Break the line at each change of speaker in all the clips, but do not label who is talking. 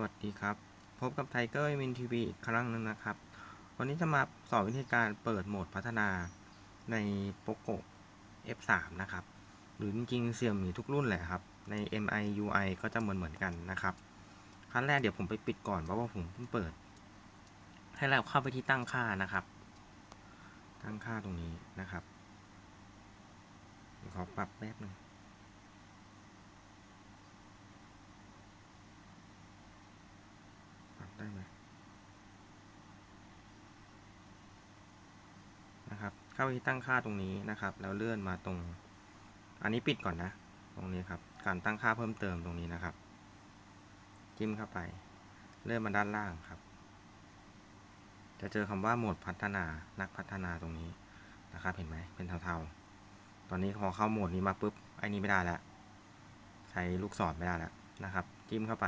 วัสดีครับ พบกับไทเกอร์มินทีวีอีกครั้งหนึงนะครับ วันนี้จะมาสอนวิธีการเปิดโหมดพัฒนาใน POCO F3 นะครับ หรือจริงๆเสี่ยมีทุกรุ่นแหละครับ ใน MI UI ก็จะเหมือนเหมือนกันนะครับขั้นแรกเดี๋ยวผมไปปิดก่อนเพราะว่าผมเพิ่งเปิด ให้เราเข้าไปที่ตั้งค่านะครับ ตั้งค่าตรงนี้นะครับขอปรับแป๊บหนึง ปรับได้ไหมนะครับ เข้าไปที่ตั้งค่าตรงนี้นะครับ แล้วเลื่อนมาตรง อันนี้ปิดก่อนนะ ตรงนี้ครับ การตั้งค่าเพิ่มเติมตรงนี้นะครับ จิ้มเข้าไป เลื่อนมาด้านล่างครับ จะเจอคำว่าโหมดพัฒนา นักพัฒนาตรงนี้นะครับ เห็นไหมเป็นเทาๆ ตอนนี้พอเข้าโหมดนี้มาปุ๊บ ไอ้นี้ไม่ได้แล้ว ใช้ลูกศรไม่ได้แล้วนะครับ จิ้มเข้าไป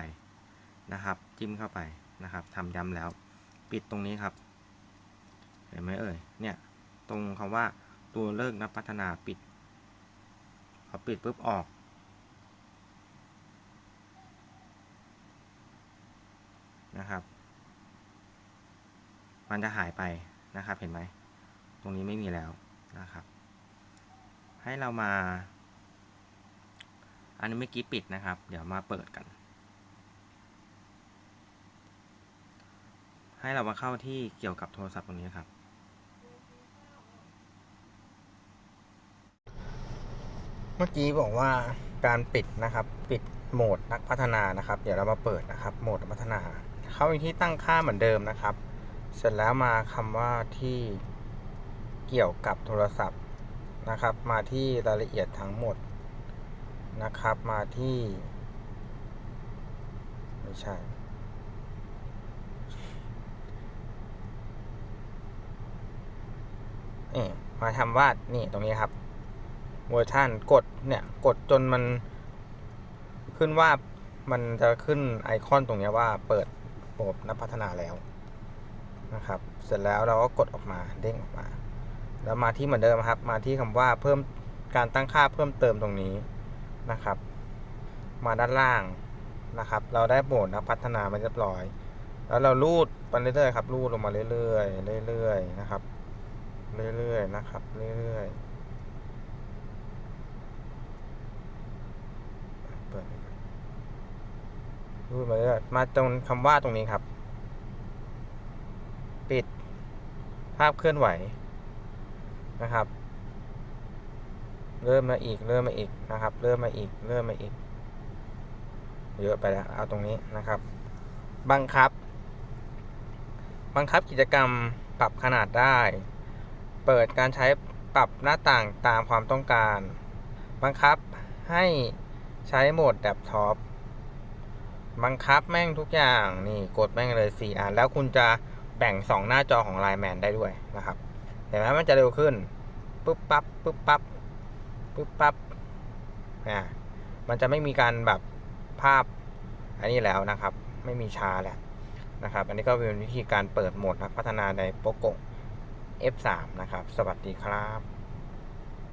นะครับ จิ้มเข้าไปนะครับทำย้ำแล้ว ปิดตรงนี้ครับ เห็นไหมเอ่ย เนี่ย ตรงคำว่าตัวเลิกนับพัฒนาปิดพอปิดปุ๊บออก นะครับ มันจะหายไปนะครับเห็นไหม ตรงนี้ไม่มีแล้วนะครับ ให้เรามา อันนี้เมื่อกี้ปิดนะครับ เดี๋ยวมาเปิดกัน ให้เรามาเข้าที่เกี่ยวกับโทรศัพท์ตรงนี้ครับ มื่อกี้บอกว่าการปิดนะครับ ปิดโหมดนักพัฒนานะครับ เดี๋ยวเรามาเปิดนะครับ โหมดนักพัฒนา เข้าไปที่ตั้งค่าเหมือนเดิมนะครับ เสร็จแล้วมาคำว่าที่เกี่ยวกับโทรศัพท์นะครับ มาที่รายละเอียดทั้งหมดนะครับ มาที่ ไม่ใช่มาทำวาดนี่ตรงนี้ครับ เวอร์ชันกดเนี่ยกดจนมันขึ้นว่ามันจะขึ้นไอคอนตรงนี้ว่าเปิดโหมดนับพัฒนาแล้วนะครับ เสร็จแล้วเราก็กดออกมาเด้งออกมา แล้วมาที่เหมือนเดิมครับ มาที่คำว่าเพิ่มการตั้งค่าเพิ่มเติมตรงนี้นะครับ มาด้านล่างนะครับ เราได้โหมดนับพัฒนามาเรียบร้อย แล้วเราลูดไปเรื่อยๆครับลูดลงมาเรื่อยๆเรื่อยๆนะครับ เรื่อยๆนะครับ เรื่อยๆ เปิดรูดมาเรื่อยมาตรงคำว่าตรงนี้ครับ ปิดภาพเคลื่อนไหวนะครับ เริ่มมาอีก เริ่มมาอีกนะครับ เริ่มมาอีก เริ่มมาอีก เยอะไปแล้ว เอาตรงนี้นะครับ บังคับ บังคับกิจกรรมปรับขนาดได้ เปิดการใช้ปรับหน้าต่างตามความต้องการ บังคับให้ ใช้โหมดแดบท็อปบังคับแม่งทุกอย่างนี่กดแม่งเลย 4อันแล้วคุณจะแบ่ง 2 หน้าจอของไลน์แมนได้ด้วยนะครับ เห็นไหมมันจะเร็วขึ้นปุ๊บปั๊บปุ๊บปั๊บปุ๊บปั๊บอ่ามันจะไม่มีการแบบภาพอันนี้แล้วนะครับ ไม่มีชาแหล้วนะครับ อันนี้ก็เป็นวิธีการเปิดโหมดนักพัฒนาในโปโก F3 นะครับ สวัสดีครับ